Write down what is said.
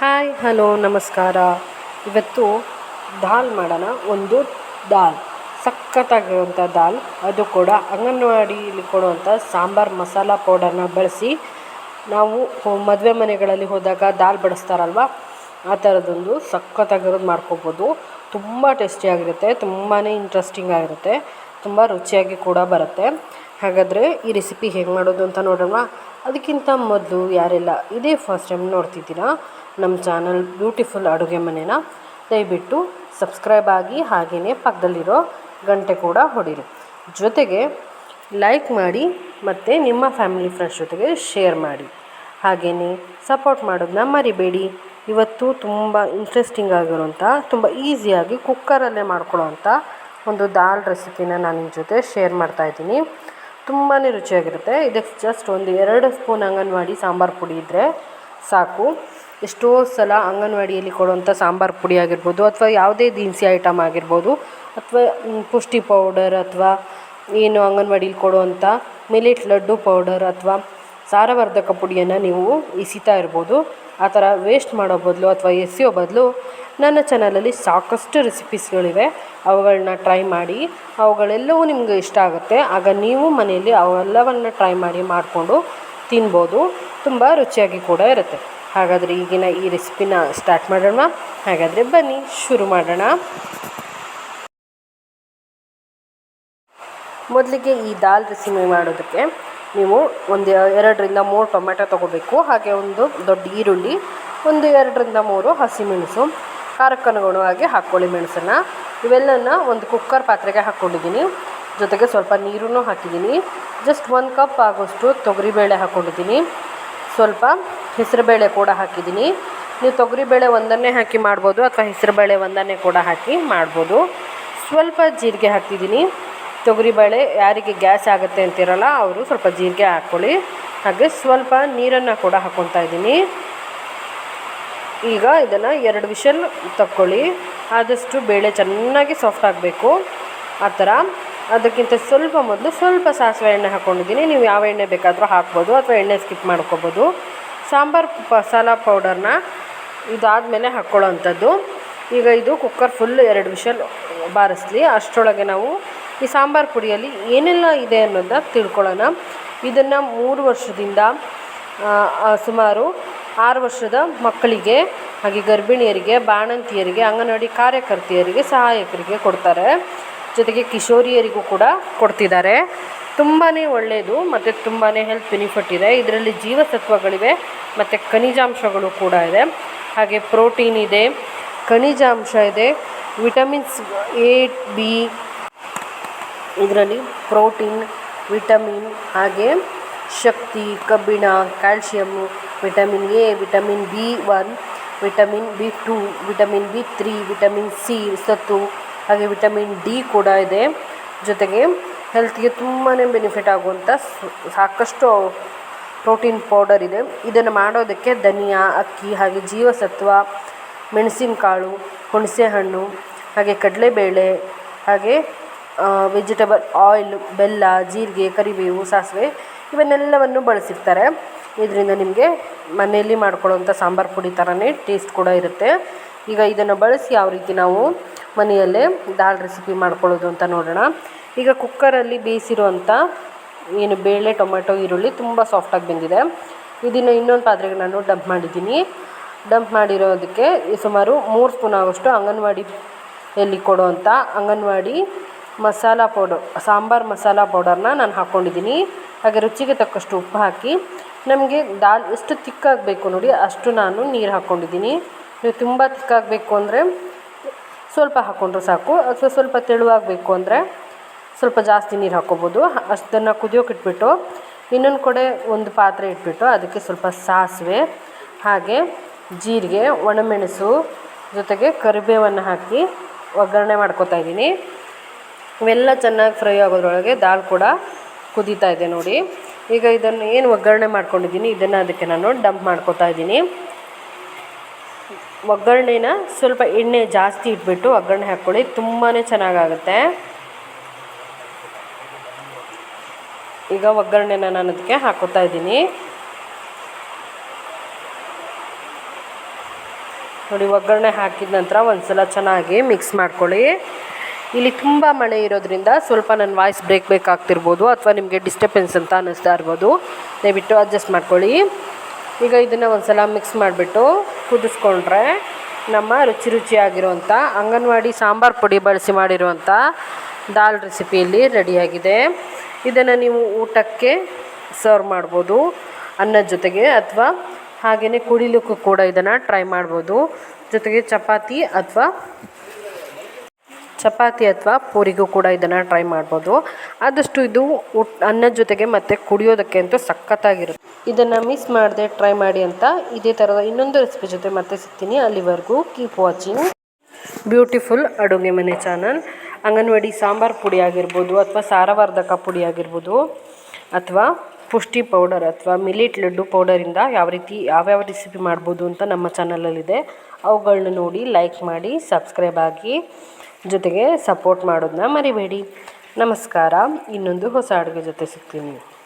Hi, hello, ನಮಸ್ಕಾರ. ಇವತ್ತು ದಾಲ್ ಮಾಡೋಣ, ಒಂದು ದಾಲ್. ಸಖತ್ತಾಗಿರುವಂಥ ದಾಲ್. ಅದು ಕೂಡ ಅಂಗನವಾಡಿಯಲ್ಲಿ ಕೊಡುವಂಥ ಸಾಂಬಾರು ಮಸಾಲ ಪೌಡರ್ನ ಬಳಸಿ ನಾವು ಮದುವೆ ಮನೆಗಳಲ್ಲಿ ಹೋದಾಗ ದಾಲ್ ಬಡಿಸ್ತಾರಲ್ವ? ಆ ಥರದೊಂದು ಸಖತ್ತಾಗಿರೋದು ಮಾಡ್ಕೋಬೋದು. ತುಂಬ ಟೇಸ್ಟಿಯಾಗಿರುತ್ತೆ ತುಂಬಾ ಇಂಟ್ರೆಸ್ಟಿಂಗ್ ಆಗಿರುತ್ತೆ, ತುಂಬ ರುಚಿಯಾಗಿ ಕೂಡ ಬರುತ್ತೆ. ಹಾಗಾದರೆ ಈ ರೆಸಿಪಿ ಹೇಗೆ ಮಾಡೋದು ಅಂತ ನೋಡೋಣ. ಅದಕ್ಕಿಂತ ಮೊದಲು ಯಾರೆಲ್ಲ ಇದೇ ಫಸ್ಟ್ ಟೈಮ್ ನೋಡ್ತಿದ್ದೀರಾ ನಮ್ಮ ಚಾನಲ್ ಬ್ಯೂಟಿಫುಲ್ ಅಡುಗೆ ಮನೆನ ದಯವಿಟ್ಟು ಸಬ್ಸ್ಕ್ರೈಬ್ ಆಗಿ ಹಾಗೆಯೇ ಪಕ್ಕದಲ್ಲಿರೋ ಗಂಟೆ ಕೂಡ ಹೊಡೀರಿ. ಜೊತೆಗೆ ಲೈಕ್ ಮಾಡಿ ಮತ್ತು ನಿಮ್ಮ ಫ್ಯಾಮಿಲಿ ಫ್ರೆಂಡ್ಸ್ ಜೊತೆಗೆ ಶೇರ್ ಮಾಡಿ. ಹಾಗೆಯೇ ಸಪೋರ್ಟ್ ಮಾಡೋದನ್ನ ಮರಿಬೇಡಿ. ಇವತ್ತು ತುಂಬ ಇಂಟ್ರೆಸ್ಟಿಂಗ್ ಆಗಿರುವಂಥ ತುಂಬ ಈಸಿಯಾಗಿ ಕುಕ್ಕರಲ್ಲೇ ಮಾಡ್ಕೊಳ್ಳೋವಂಥ ಒಂದು ದಾಲ್ ರೆಸಿಪಿನ ನಾನು ನಿಮ್ಮ ಜೊತೆ ಶೇರ್ ಮಾಡ್ತಾಯಿದ್ದೀನಿ ತುಂಬಾ ರುಚಿಯಾಗಿರುತ್ತೆ. ಇದಕ್ಕೆ ಜಸ್ಟ್ ಒಂದು ಎರಡು ಸ್ಪೂನ್ ಅಂಗನವಾಡಿ ಸಾಂಬಾರು ಪುಡಿ ಇದ್ದರೆ ಸಾಕು. ಎಷ್ಟೋ ಸಲ ಅಂಗನವಾಡಿಯಲ್ಲಿ ಕೊಡುವಂಥ ಸಾಂಬಾರು ಪುಡಿ ಆಗಿರ್ಬೋದು ಅಥವಾ ಯಾವುದೇ ದಿನಸಿ ಐಟಮ್ ಆಗಿರ್ಬೋದು ಅಥವಾ ಪುಷ್ಟಿ ಪೌಡರ್ ಅಥವಾ ಏನು ಅಂಗನವಾಡಿಲಿ ಕೊಡುವಂಥ ಮಿಲೆಟ್ ಲಡ್ಡು ಪೌಡರ್ ಅಥವಾ ಸಾರವರ್ಧಕ ಪುಡಿಯನ್ನು ನೀವು ಇಸಿತಾ ಇರ್ಬೋದು. ಆ ಥರ ವೇಸ್ಟ್ ಮಾಡೋ ಬದಲು ಅಥವಾ ಎಸೆಯೋ ಬದಲು ನನ್ನ ಚಾನಲಲ್ಲಿ ಸಾಕಷ್ಟು ರೆಸಿಪೀಸ್ಗಳಿವೆ. ಅವುಗಳನ್ನ ಟ್ರೈ ಮಾಡಿ, ಅವುಗಳೆಲ್ಲವೂ ನಿಮಗೆ ಇಷ್ಟ ಆಗುತ್ತೆ. ಆಗ ನೀವು ಮನೆಯಲ್ಲಿ ಅವೆಲ್ಲವನ್ನು ಟ್ರೈ ಮಾಡಿ ಮಾಡಿಕೊಂಡು ತಿನ್ಬೋದು. ತುಂಬ ರುಚಿಯಾಗಿ ಕೂಡ ಇರುತ್ತೆ. ಹಾಗಾದರೆ ಈಗಿನ ಈ ರೆಸಿಪಿನ ಸ್ಟಾರ್ಟ್ ಮಾಡೋಣ? ಹಾಗಾದರೆ ಬನ್ನಿ, ಶುರು ಮಾಡೋಣ. ಮೊದಲಿಗೆ ಈ ದಾಲ್ ರೆಸಿಪಿ ಮಾಡೋದಕ್ಕೆ ನೀವು ಒಂದು ಎರಡರಿಂದ ಮೂರು ಟೊಮೆಟೊ ತೊಗೋಬೇಕು. ಹಾಗೆ ಒಂದು ದೊಡ್ಡ ಈರುಳ್ಳಿ, ಒಂದು ಎರಡರಿಂದ ಮೂರು ಹಸಿಮೆಣಸು ಖಾರಕ್ಕನುಗುಣವಾಗಿ ಹಾಕ್ಕೊಳ್ಳಿ ಮೆಣಸನ್ನು. ಇವೆಲ್ಲನ ಒಂದು ಕುಕ್ಕರ್ ಪಾತ್ರೆಗೆ ಹಾಕ್ಕೊಂಡಿದ್ದೀನಿ. ಜೊತೆಗೆ ಸ್ವಲ್ಪ ನೀರನ್ನು ಹಾಕಿದ್ದೀನಿ. ಜಸ್ಟ್ ಒಂದು ಕಪ್ ಆಗೋಷ್ಟು ತೊಗರಿಬೇಳೆ ಹಾಕ್ಕೊಂಡಿದ್ದೀನಿ. ಸ್ವಲ್ಪ ಹೆಸರುಬೇಳೆ ಕೂಡ ಹಾಕಿದ್ದೀನಿ. ನೀವು ತೊಗರಿಬೇಳೆ ಒಂದನ್ನೇ ಹಾಕಿ ಮಾಡ್ಬೋದು ಅಥವಾ ಹೆಸರುಬೇಳೆ ಒಂದನ್ನೇ ಕೂಡ ಹಾಕಿ ಮಾಡ್ಬೋದು. ಸ್ವಲ್ಪ ಜೀರಿಗೆ ಹಾಕ್ತಿದ್ದೀನಿ. ತೊಗರಿಬೇಳೆ ಯಾರಿಗೆ ಗ್ಯಾಸ್ ಆಗುತ್ತೆ ಅಂತಿರಲ್ಲ ಅವರು ಸ್ವಲ್ಪ ಜೀರಿಗೆ ಹಾಕ್ಕೊಳ್ಳಿ. ಹಾಗೆ ಸ್ವಲ್ಪ ನೀರನ್ನು ಕೂಡ ಹಾಕ್ಕೊತಾ ಇದ್ದೀನಿ. ಈಗ ಇದನ್ನು ಎರಡು ವಿಷಲ್ ತಕ್ಕೊಳ್ಳಿ. ಆದಷ್ಟು ಬೇಳೆ ಚೆನ್ನಾಗಿ ಸಾಫ್ಟ್ ಆಗಬೇಕು. ಆ ಥರ. ಅದಕ್ಕಿಂತ ಸ್ವಲ್ಪ ಮೊದಲು ಸ್ವಲ್ಪ ಸಾಸಿವೆ ಎಣ್ಣೆ ಹಾಕ್ಕೊಂಡಿದ್ದೀನಿ ನೀವು ಯಾವ ಎಣ್ಣೆ ಬೇಕಾದರೂ ಹಾಕ್ಬೋದು ಅಥವಾ ಎಣ್ಣೆ ಸ್ಕಿಪ್ ಮಾಡ್ಕೊಬೋದು. ಸಾಂಬಾರು ಮಸಾಲ ಪೌಡರ್ನ ಇದಾದಮೇಲೆ ಹಾಕ್ಕೊಳ್ಳೋ ಅಂಥದ್ದು ಈಗ ಇದು ಕುಕ್ಕರ್ ಫುಲ್ ಎರಡು ವಿಷಲ್ ಬಾರಿಸ್ಲಿ. ಅಷ್ಟರೊಳಗೆ ನಾವು ಈ ಸಾಂಬಾರು ಪುಡಿಯಲ್ಲಿ ಏನೆಲ್ಲ ಇದೆ ಅನ್ನೋದನ್ನ ತಿಳ್ಕೊಳ್ಳೋಣ. ಇದನ್ನು ಮೂರು ವರ್ಷದಿಂದ ಸುಮಾರು ಆರು ವರ್ಷದ ಮಕ್ಕಳಿಗೆ, ಹಾಗೆ ಗರ್ಭಿಣಿಯರಿಗೆ, ಬಾಣಂತಿಯರಿಗೆ, ಅಂಗನವಾಡಿ ಕಾರ್ಯಕರ್ತೆಯರಿಗೆ, ಸಹಾಯಕರಿಗೆ ಕೊಡ್ತಾರೆ. ಜೊತೆಗೆ ಕಿಶೋರಿಯರಿಗೂ ಕೂಡ ಕೊಡ್ತಿದ್ದಾರೆ. ತುಂಬಾ ಒಳ್ಳೆಯದು ಮತ್ತು ತುಂಬಾ ಹೆಲ್ತ್ ಬೆನಿಫಿಟ್ ಇದೆ. ಇದರಲ್ಲಿ ಜೀವಸತ್ವಗಳಿವೆ ಮತ್ತು ಖನಿಜಾಂಶಗಳು ಕೂಡ ಇದೆ. ಹಾಗೆ ಪ್ರೋಟೀನ್ ಇದೆ, ಖನಿಜಾಂಶ ಇದೆ ವಿಟಮಿನ್ಸ್ ಎ ಬಿ ಇದರಲ್ಲಿ ಪ್ರೋಟೀನ್ ವಿಟಮಿನ್ ಹಾಗೆ ಶಕ್ತಿ, ಕಬ್ಬಿಣ calcium vitamin A vitamin B one vitamin B two vitamin B three vitamin C ಸತ್ತು ಹಾಗೆ ವಿಟಮಿನ್ ಡಿ ಕೂಡ ಇದೆ. ಜೊತೆಗೆ ಹೆಲ್ತ್ಗೆ ತುಂಬಾ ಬೆನಿಫಿಟ್ ಆಗುವಂಥ ಸಾಕಷ್ಟು ಪ್ರೋಟೀನ್ ಪೌಡರ್ ಇದೆ. ಇದನ್ನು ಮಾಡೋದಕ್ಕೆ ಧನಿಯಾ, ಅಕ್ಕಿ, ಹಾಗೆ ಜೀವಸತ್ವ, ಮೆಣಸಿನಕಾಳು, ಹುಣಸೆಹಣ್ಣು, ಹಾಗೆ ಕಡಲೆಬೇಳೆ, ಹಾಗೆ ವೆಜಿಟೇಬಲ್ ಆಯಿಲ್ ಬೆಲ್ಲ, ಜೀರಿಗೆ, ಕರಿಬೇವು, ಸಾಸಿವೆ ಇವನ್ನೆಲ್ಲವನ್ನು ಬಳಸಿರ್ತಾರೆ. ಇದರಿಂದ ನಿಮಗೆ ಮನೆಯಲ್ಲಿ ಮಾಡ್ಕೊಳ್ಳೋವಂಥ ಸಾಂಬಾರು ಪುಡಿ ಥರನೇ ಟೇಸ್ಟ್ ಕೂಡ ಇರುತ್ತೆ. ಈಗ ಇದನ್ನು ಬಳಸಿ ಯಾವ ರೀತಿ ನಾವು ಮನೆಯಲ್ಲೇ ದಾಲ್ ರೆಸಿಪಿ ಮಾಡ್ಕೊಳ್ಳೋದು ಅಂತ ನೋಡೋಣ. ಈಗ ಕುಕ್ಕರಲ್ಲಿ ಬೇಯಿಸಿರುವಂಥ ಏನು ಬೇಳೆ, ಟೊಮೆಟೊ, ಈರುಳ್ಳಿ ತುಂಬ ಸಾಫ್ಟಾಗಿ ಬೆಂದಿದೆ. ಇದನ್ನು ಇನ್ನೊಂದು ಪಾತ್ರೆಗೆ ನಾನು ಡಂಪ್ ಮಾಡಿದ್ದೀನಿ. ಡಂಪ್ ಮಾಡಿರೋದಕ್ಕೆ ಸುಮಾರು ಮೂರು ಸ್ಪೂನ್ ಆಗೋಷ್ಟು ಅಂಗನವಾಡಿಯಲ್ಲಿ ಕೊಡುವಂಥ ಅಂಗನವಾಡಿ ಮಸಾಲ ಪೌಡರ್ ಸಾಂಬಾರು ಮಸಾಲ ಪೌಡರ್ನ ನಾನು ಹಾಕ್ಕೊಂಡಿದ್ದೀನಿ. ಹಾಗೆ ರುಚಿಗೆ ತಕ್ಕಷ್ಟು ಉಪ್ಪು ಹಾಕಿ ನಮಗೆ ದಾಲ್ ಎಷ್ಟು ತಿಕ್ಕಾಗಬೇಕು ನೋಡಿ ಅಷ್ಟು ನಾನು ನೀರು ಹಾಕ್ಕೊಂಡಿದ್ದೀನಿ. ನೀವು ತುಂಬ ತಿಕ್ಕಾಗಬೇಕು ಅಂದರೆ ಸ್ವಲ್ಪ ಹಾಕ್ಕೊಂಡ್ರೆ ಸಾಕು. ಅಥವಾ ಸ್ವಲ್ಪ ತೆಳುವಾಗಬೇಕು ಅಂದರೆ ಸ್ವಲ್ಪ ಜಾಸ್ತಿ ನೀರು ಹಾಕ್ಕೊಬೋದು ಅಷ್ಟನ್ನು ಕುದಿಯೋಕೆ ಇಟ್ಬಿಟ್ಟು ಇನ್ನೊಂದು ಕಡೆ ಒಂದು ಪಾತ್ರೆ ಇಟ್ಬಿಟ್ಟು ಅದಕ್ಕೆ ಸ್ವಲ್ಪ ಸಾಸಿವೆ, ಹಾಗೆ ಜೀರಿಗೆ, ಒಣಮೆಣಸು ಜೊತೆಗೆ ಕರಿಬೇವನ್ನು ಹಾಕಿ ಒಗ್ಗರಣೆ ಮಾಡ್ಕೊತಾ ಇದ್ದೀನಿ. ಇವೆಲ್ಲ ಚೆನ್ನಾಗಿ ಫ್ರೈ ಆಗೋದ್ರೊಳಗೆ ದಾಲ್ ಕೂಡ ಕುದೀತಾ ಇದೆ ನೋಡಿ. ಈಗ ಇದನ್ನು ಏನು ಒಗ್ಗರಣೆ ಮಾಡ್ಕೊಂಡಿದ್ದೀನಿ, ಇದನ್ನು ಅದಕ್ಕೆ ನಾನು ಡಂಪ್ ಮಾಡ್ಕೊತಾ ಇದ್ದೀನಿ. ಒಗ್ಗರಣೆನ ಸ್ವಲ್ಪ ಎಣ್ಣೆ ಜಾಸ್ತಿ ಇಟ್ಬಿಟ್ಟು ಒಗ್ಗರಣೆ ಹಾಕ್ಕೊಳ್ಳಿ ತುಂಬಾ ಚೆನ್ನಾಗಾಗುತ್ತೆ. ಈಗ ಒಗ್ಗರಣೆನ ನಾನು ಅದಕ್ಕೆ ಹಾಕೋತಾ ಇದ್ದೀನಿ. ನೋಡಿ, ಒಗ್ಗರಣೆ ಹಾಕಿದ ನಂತರ ಒಂದು ಸಲ ಚೆನ್ನಾಗಿ ಮಿಕ್ಸ್ ಮಾಡ್ಕೊಳ್ಳಿ. ಇಲ್ಲಿ ತುಂಬ ಮಳೆ ಇರೋದ್ರಿಂದ ಸ್ವಲ್ಪ ನನ್ನ ವಾಯ್ಸ್ ಬ್ರೇಕ್ ಬೇಕಾಗ್ತಿರ್ಬೋದು ಅಥವಾ ನಿಮಗೆ ಡಿಸ್ಟರ್ಬೆನ್ಸ್ ಅಂತ ಅನ್ನಿಸ್ತಾ ಇರ್ಬೋದು. ದಯವಿಟ್ಟು ಅಡ್ಜಸ್ಟ್ ಮಾಡ್ಕೊಳ್ಳಿ. ಈಗ ಇದನ್ನು ಒಂದು ಸಲ ಮಿಕ್ಸ್ ಮಾಡಿಬಿಟ್ಟು ಕುದಿಸ್ಕೊಂಡ್ರೆ ನಮ್ಮ ರುಚಿ ರುಚಿಯಾಗಿರುವಂಥ ಅಂಗನವಾಡಿ ಸಾಂಬಾರು ಪುಡಿ ಬಳಸಿ ಮಾಡಿರುವಂಥ ದಾಲ್ ರೆಸಿಪಿಯಲ್ಲಿ ರೆಡಿಯಾಗಿದೆ ಇದನ್ನು ನೀವು ಊಟಕ್ಕೆ ಸರ್ವ್ ಮಾಡ್ಬೋದು. ಅನ್ನದ ಜೊತೆಗೆ ಅಥವಾ ಹಾಗೆಯೇ ಕುಡಿಲಿಕ್ಕೂ ಕೂಡ ಇದನ್ನು ಟ್ರೈ ಮಾಡ್ಬೋದು. ಜೊತೆಗೆ ಚಪಾತಿ ಅಥವಾ ಚಪಾತಿ ಅಥವಾ ಪೂರಿಗೂ ಕೂಡ ಇದನ್ನು ಟ್ರೈ ಮಾಡ್ಬೋದು. ಆದಷ್ಟು ಇದು ಅನ್ನದ ಜೊತೆಗೆ ಮತ್ತು ಕುಡಿಯೋದಕ್ಕೆ ಅಂತೂ ಸಖತ್ತಾಗಿರುತ್ತೆ. ಇದನ್ನು ಮಿಸ್ ಮಾಡದೆ ಟ್ರೈ ಮಾಡಿ ಅಂತ ಇದೇ ಥರದ ಇನ್ನೊಂದು ರೆಸಿಪಿ ಜೊತೆ ಮತ್ತೆ ಸಿಗ್ತೀನಿ ಅಲ್ಲಿವರೆಗೂ. ಕೀಪ್ ವಾಚಿಂಗ್ ಬ್ಯೂಟಿಫುಲ್ ಅಡುಗೆ ಮನೆ ಚಾನಲ್ ಅಂಗನವಾಡಿ ಸಾಂಬಾರು ಪುಡಿ ಆಗಿರ್ಬೋದು ಅಥವಾ ಸಾರವರ್ಧಕ ಪುಡಿ ಆಗಿರ್ಬೋದು ಅಥವಾ ಪುಷ್ಟಿ ಪೌಡರ್ ಅಥವಾ ಮಿಲಿಟ್ ಲಡ್ಡು ಪೌಡರಿಂದ ಯಾವ ರೀತಿ ಯಾವ್ಯಾವ ರೆಸಿಪಿ ಮಾಡ್ಬೋದು ಅಂತ ನಮ್ಮ ಚಾನಲಲ್ಲಿದೆ ಅವುಗಳನ್ನ ನೋಡಿ ಲೈಕ್ ಮಾಡಿ ಸಬ್ಸ್ಕ್ರೈಬ್ ಆಗಿ ಜೊತೆಗೆ ಸಪೋರ್ಟ್ ಮಾಡೋದನ್ನ ಮರಿಬೇಡಿ. ನಮಸ್ಕಾರ. ಇನ್ನೊಂದು ಹೊಸ ಅಡುಗೆ ಜೊತೆ ಸಿಗ್ತೀನಿ.